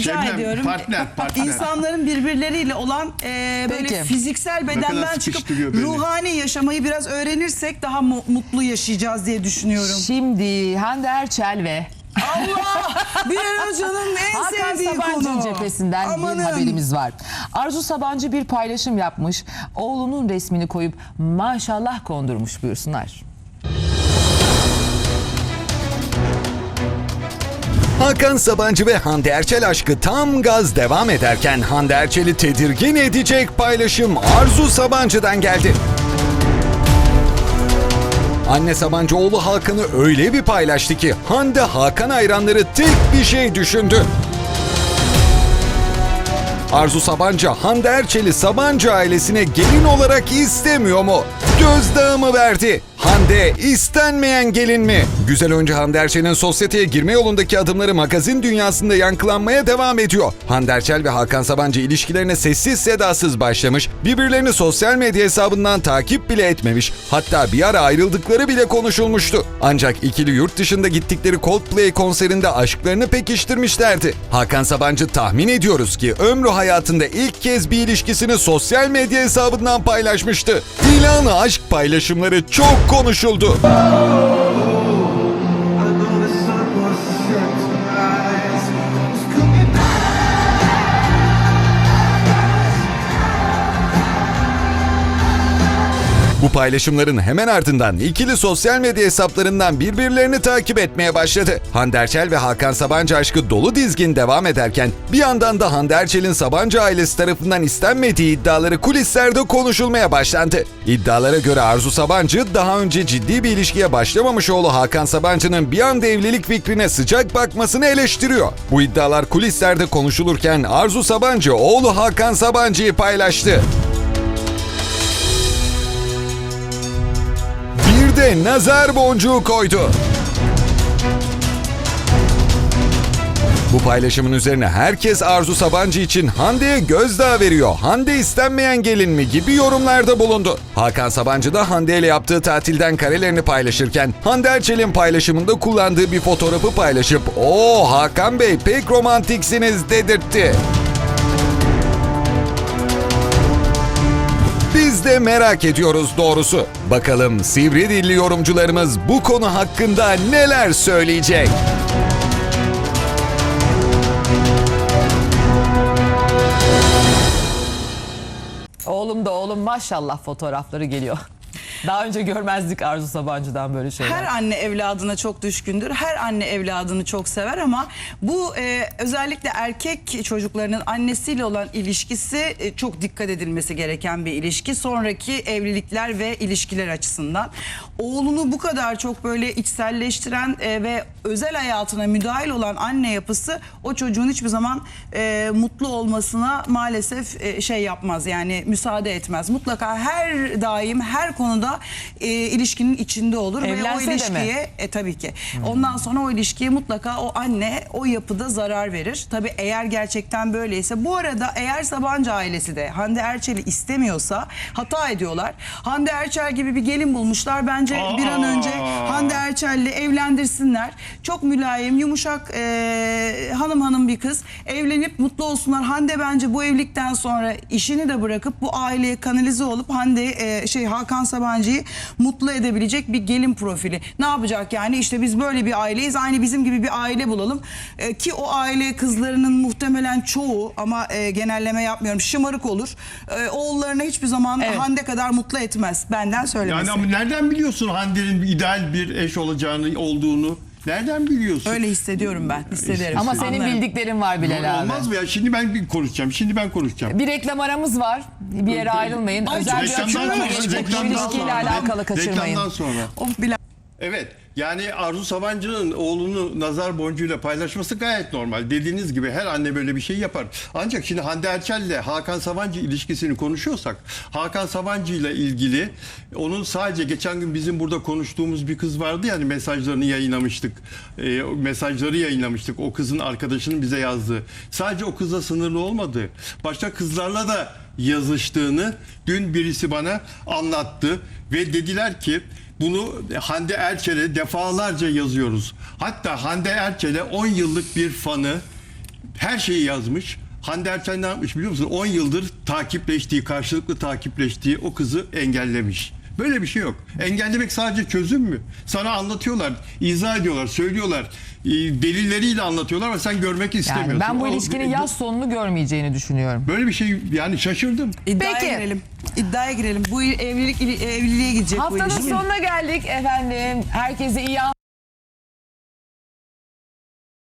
Rica Şebnem, ediyorum. partner, partner. İnsanların birbirleriyle olan e, böyle Peki. fiziksel bedenden çıkıp sıkıştırıyor beni. ruhani yaşamayı biraz öğrenirsek daha mu- mutlu yaşayacağız diye düşünüyorum. Şimdi Hande Erçel ve Allah! Bir an canım en Hakan sevdiği Sabancı konu. cephesinden Amanın. bir haberimiz var. Arzu Sabancı bir paylaşım yapmış. Oğlunun resmini koyup maşallah kondurmuş buyursunlar. Hakan Sabancı ve Hande Erçel aşkı tam gaz devam ederken Hande Erçel'i tedirgin edecek paylaşım Arzu Sabancı'dan geldi. Anne Sabancı oğlu Hakan'ı öyle bir paylaştı ki Hande Hakan hayranları tek bir şey düşündü. Arzu Sabancı Hande Erçel'i Sabancı ailesine gelin olarak istemiyor mu? Gözdağı mı verdi? Hande istenmeyen gelin mi? Güzel oyuncu Hande Erçel'in sosyeteye girme yolundaki adımları magazin dünyasında yankılanmaya devam ediyor. Hande Erçel ve Hakan Sabancı ilişkilerine sessiz sedasız başlamış, birbirlerini sosyal medya hesabından takip bile etmemiş, hatta bir ara ayrıldıkları bile konuşulmuştu. Ancak ikili yurt dışında gittikleri Coldplay konserinde aşklarını pekiştirmişlerdi. Hakan Sabancı tahmin ediyoruz ki ömrü hayatında ilk kez bir ilişkisini sosyal medya hesabından paylaşmıştı. İlanı aşk paylaşımları çok konuşuldu. Bu paylaşımların hemen ardından ikili sosyal medya hesaplarından birbirlerini takip etmeye başladı. Hande Erçel ve Hakan Sabancı aşkı dolu dizgin devam ederken bir yandan da Hande Erçel'in Sabancı ailesi tarafından istenmediği iddiaları kulislerde konuşulmaya başlandı. İddialara göre Arzu Sabancı daha önce ciddi bir ilişkiye başlamamış oğlu Hakan Sabancı'nın bir anda evlilik fikrine sıcak bakmasını eleştiriyor. Bu iddialar kulislerde konuşulurken Arzu Sabancı oğlu Hakan Sabancı'yı paylaştı. De nazar boncuğu koydu. Bu paylaşımın üzerine herkes Arzu Sabancı için Hande'ye gözdağı veriyor. Hande istenmeyen gelin mi gibi yorumlarda bulundu. Hakan Sabancı da Hande ile yaptığı tatilden karelerini paylaşırken Hande Erçel'in paylaşımında kullandığı bir fotoğrafı paylaşıp "Oo Hakan Bey pek romantiksiniz." dedirtti. Biz de merak ediyoruz doğrusu. Bakalım sivri dilli yorumcularımız bu konu hakkında neler söyleyecek? Oğlum da oğlum maşallah fotoğrafları geliyor. Daha önce görmezdik Arzu Sabancı'dan böyle şeyler. Her anne evladına çok düşkündür. Her anne evladını çok sever ama bu e, özellikle erkek çocuklarının annesiyle olan ilişkisi e, çok dikkat edilmesi gereken bir ilişki. Sonraki evlilikler ve ilişkiler açısından. Oğlunu bu kadar çok böyle içselleştiren e, ve özel hayatına müdahil olan anne yapısı o çocuğun hiçbir zaman e, mutlu olmasına maalesef e, şey yapmaz yani müsaade etmez. Mutlaka her daim her konuda e, ilişkinin içinde olur ve o Evlense de mi? ilişkiye e tabii ki. Ondan sonra o ilişkiye mutlaka o anne o yapıda zarar verir. Tabii eğer gerçekten böyleyse bu arada eğer Sabancı ailesi de Hande Erçel'i istemiyorsa hata ediyorlar. Hande Erçel gibi bir gelin bulmuşlar. Bence bir an önce Hande Erçel'le evlendirsinler. Çok mülayim, yumuşak e, hanım hanım bir kız. Evlenip mutlu olsunlar. Hande bence bu evlilikten sonra işini de bırakıp bu aileye kanalize olup Hande e, şey Hakan Sabancı'yı mutlu edebilecek bir gelin profili. Ne yapacak yani? İşte biz böyle bir aileyiz. Aynı bizim gibi bir aile bulalım. E, ki o aile kızlarının muhtemelen çoğu ama e, genelleme yapmıyorum. Şımarık olur. E, oğullarını hiçbir zaman Evet. Hande kadar mutlu etmez. Benden söylemesi. Yani ama nereden biliyorsun Hande'nin ideal bir eş olacağını olduğunu? Nereden biliyorsun? Öyle hissediyorum ben. Hissederim. Ama senin Anlarım. bildiklerin var Bilal abi. Olmaz mı ya? Şimdi ben bir konuşacağım. Şimdi ben konuşacağım. Bir reklam aramız var. Bir yere ayrılmayın. Ay, Özel bir reklamdan ilişkiyle sonra. alakalı kaçırmayın. Reklamdan sonra. Oh Bilal. Evet. Yani Arzu Sabancı'nın oğlunu nazar boncuğuyla paylaşması gayet normal. Dediğiniz gibi her anne böyle bir şey yapar. Ancak şimdi Hande Erçel ile Hakan Sabancı ilişkisini konuşuyorsak Hakan Sabancı ile ilgili onun sadece geçen gün bizim burada konuştuğumuz bir kız vardı yani mesajlarını yayınlamıştık. O mesajları yayınlamıştık. O kızın arkadaşının bize yazdığı. Sadece o kızla sınırlı olmadı. Başka kızlarla da yazıştığını dün birisi bana anlattı ve dediler ki bunu Hande Erçel'e defalarca yazıyoruz. Hatta Hande Erçel'e 10 yıllık bir fanı Her şeyi yazmış. Hande Erçel ne yapmış biliyor musun? 10 yıldır takipleştiği, karşılıklı takipleştiği o kızı engellemiş. Böyle bir şey yok. Engellemek sadece çözüm mü? Sana anlatıyorlar, izah ediyorlar, söylüyorlar. e, Delilleriyle anlatıyorlar ama sen görmek istemiyorsun. Yani ben bu O- ilişkinin yaz sonunu görmeyeceğini düşünüyorum. Böyle bir şey yani şaşırdım. İddiaya Peki. girelim. İddiaya girelim. Bu evlilik evliliğe gidecek bu Haftanın sonuna geldik efendim. Herkese iyi